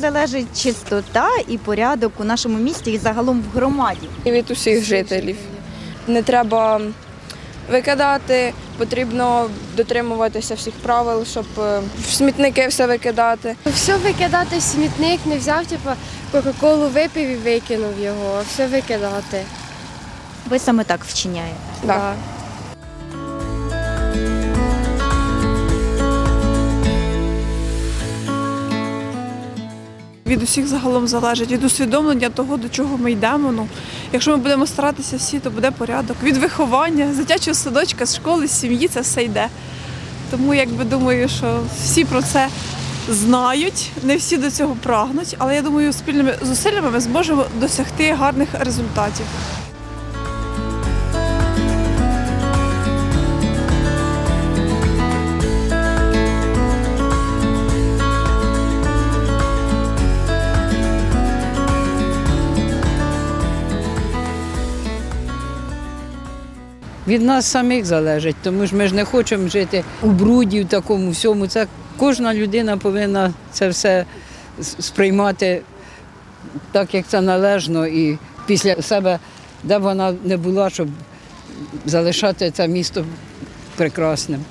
залежить чистота і порядок у нашому місті і загалом в громаді? І від усіх жителів. Не треба викидати, потрібно дотримуватися всіх правил, щоб е, в смітники все викидати. Все викидати в смітник, не взяв, типу, Кока-Колу випив і викинув його, а все викидати. Ви саме так вчиняєте. Так. Від усіх загалом залежить, від усвідомлення того, до чого ми йдемо. Ну, якщо ми будемо старатися всі, то буде порядок. Від виховання, з дитячого садочка, з школи, з сім'ї це все йде. Тому якби думаю, що всі про це знають, не всі до цього прагнуть, але я думаю, спільними зусиллями ми зможемо досягти гарних результатів. Від нас самих залежить, тому ж ми ж не хочемо жити у бруді, в такому всьому. Це кожна людина повинна це все сприймати так, як це належно, і після себе, де б вона не була, щоб залишати це місто прекрасним.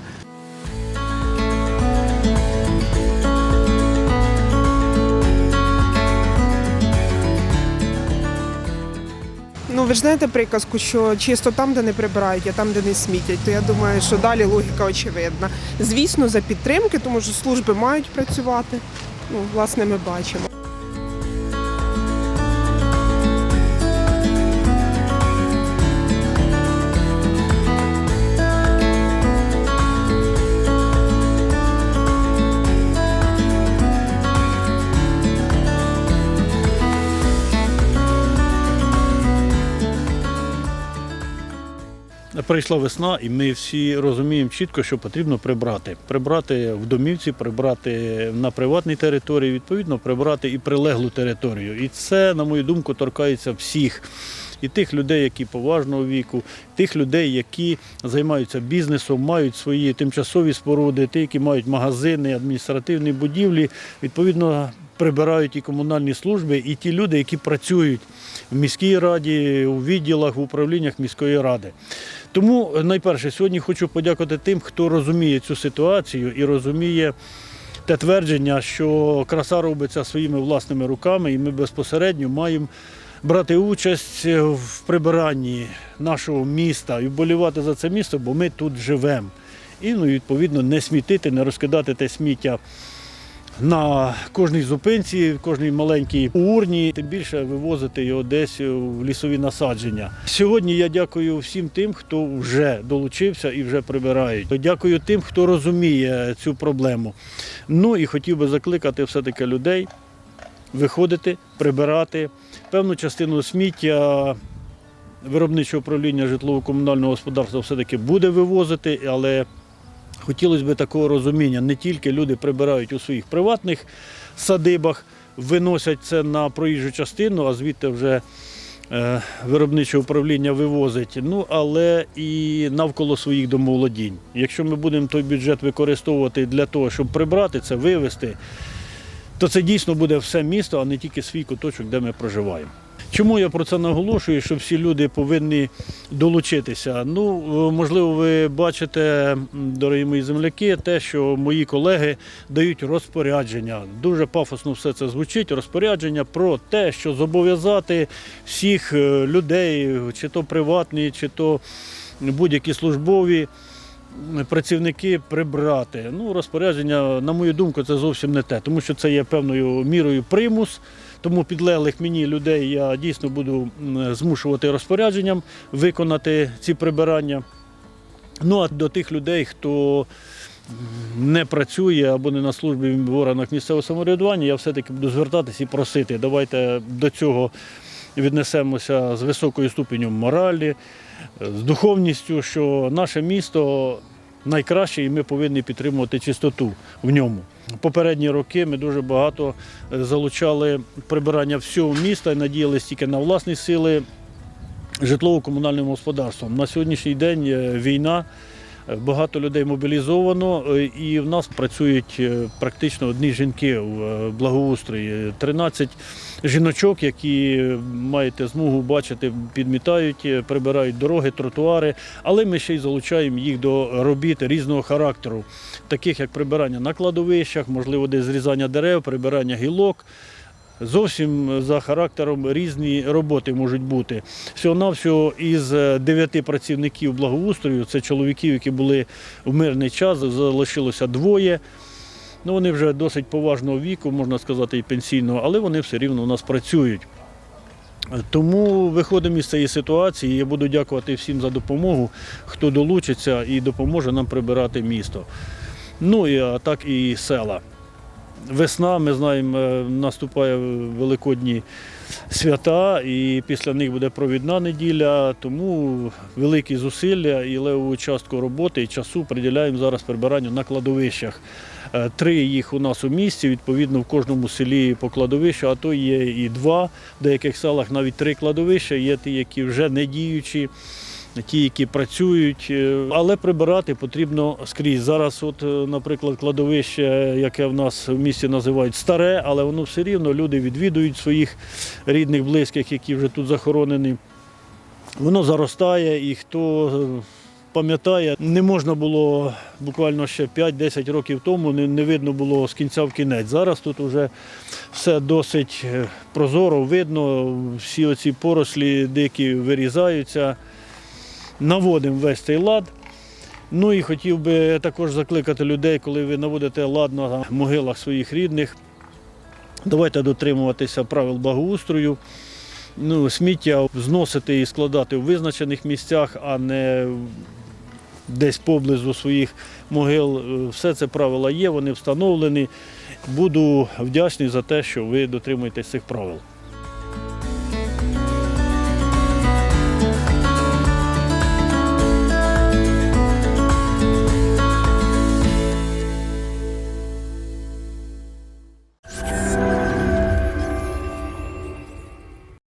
Ну, ви ж знаєте приказку, що чисто там, де не прибирають, а там, де не смітять. То я думаю, що далі логіка очевидна. Звісно, за підтримки, тому що служби мають працювати. Ну, власне, ми бачимо. Прийшла весна, і ми всі розуміємо чітко, що потрібно прибрати. Прибрати в домівці, прибрати на приватній території, відповідно, прибрати і прилеглу територію. І це, на мою думку, торкається всіх. І тих людей, які поважного віку, тих людей, які займаються бізнесом, мають свої тимчасові споруди, ті, які мають магазини, адміністративні будівлі, відповідно прибирають і комунальні служби, і ті люди, які працюють в міській раді, у відділах, в управліннях міської ради. Тому найперше сьогодні хочу подякувати тим, хто розуміє цю ситуацію і розуміє те твердження, що краса робиться своїми власними руками, і ми безпосередньо маємо брати участь в прибиранні нашого міста і вболівати за це місто, бо ми тут живемо. І ну, відповідно не смітити, не розкидати те сміття на кожній зупинці, в кожній маленькій урні, тим більше вивозити його десь в лісові насадження. Сьогодні я дякую всім тим, хто вже долучився і вже прибирають. Дякую тим, хто розуміє цю проблему. Ну і хотів би закликати все-таки людей виходити, прибирати певну частину сміття. Виробниче управління житлово-комунального господарства все-таки буде вивозити, але Хотілося б такого розуміння. Не тільки люди прибирають у своїх приватних садибах, виносять це на проїжджу частину, а звідти вже е, виробниче управління вивозить, ну але і навколо своїх домоволодінь. Якщо ми будемо той бюджет використовувати для того, щоб прибрати це, вивезти, то це дійсно буде все місто, а не тільки свій куточок, де ми проживаємо. Чому я про це наголошую, що всі люди повинні долучитися? Ну, е, можливо, ви бачите, дорогі мої земляки, те, що мої колеги дають розпорядження. Дуже пафосно все це звучить. Розпорядження про те, що зобов'язати всіх е, людей, чи то приватні, чи то будь-які службові працівники прибрати. Ну, розпорядження, на мою думку, це зовсім не те, тому що це є певною мірою примус. Тому підлеглих мені людей я дійсно буду змушувати розпорядженням виконати ці прибирання. Ну а до тих людей, хто не працює або не на службі в органах місцевого самоврядування, я все-таки буду звертатись і просити. Давайте до цього віднесемося з високою ступенем моралі, з духовністю, що наше місто найкраще і ми повинні підтримувати чистоту в ньому. Попередні роки ми дуже багато е, залучали прибирання всього міста і надіялися тільки на власні сили житлово-комунальним господарством. На сьогоднішній день е, війна Багато людей мобілізовано, е, і в нас працюють е, практично одні жінки в е, благоустрої. 13 жіночок, які маєте змогу бачити, підмітають, прибирають дороги, тротуари, але ми ще й залучаємо їх до робіт різного характеру, таких як прибирання на кладовищах, можливо, десь зрізання дерев, прибирання гілок. Зовсім за характером різні роботи можуть бути. Всього-навсього із е, дев'яти працівників благоустрою, це чоловіків, які були в мирний час, залишилося двоє. Ну, вони вже досить поважного віку, можна сказати, і пенсійного, але вони все рівно у нас працюють. Тому виходимо із цієї ситуації. Я буду дякувати всім за допомогу, хто долучиться і допоможе нам прибирати місто. Ну і а так і села. Весна, ми знаємо, е, наступає великодні свята, і після них буде провідна неділя, тому великі зусилля і левову частку роботи і часу приділяємо зараз прибиранню на кладовищах. Е, Три їх у нас у місті, відповідно, в кожному селі по кладовищу, а то є і два, в деяких селах навіть три кладовища, є ті, які вже не діючі. Ті, які працюють, е, але прибирати потрібно скрізь. Зараз, от, е, наприклад, кладовище, яке в нас в місті називають старе, але воно все рівно люди відвідують своїх рідних, близьких, які вже тут захоронені. Воно заростає, і хто е, пам'ятає, не можна було буквально ще 5-10 років тому, не, видно було з кінця в кінець. Зараз тут вже все досить прозоро, видно, всі оці порослі дикі вирізаються. Наводимо весь цей лад. Ну і хотів би також закликати людей, коли ви наводите лад на могилах своїх рідних. Давайте дотримуватися правил благоустрою. Ну, сміття зносити і складати в визначених місцях, а не десь поблизу своїх могил. Е, Все це правила є, вони встановлені. Буду вдячний за те, що ви дотримуєтесь цих правил.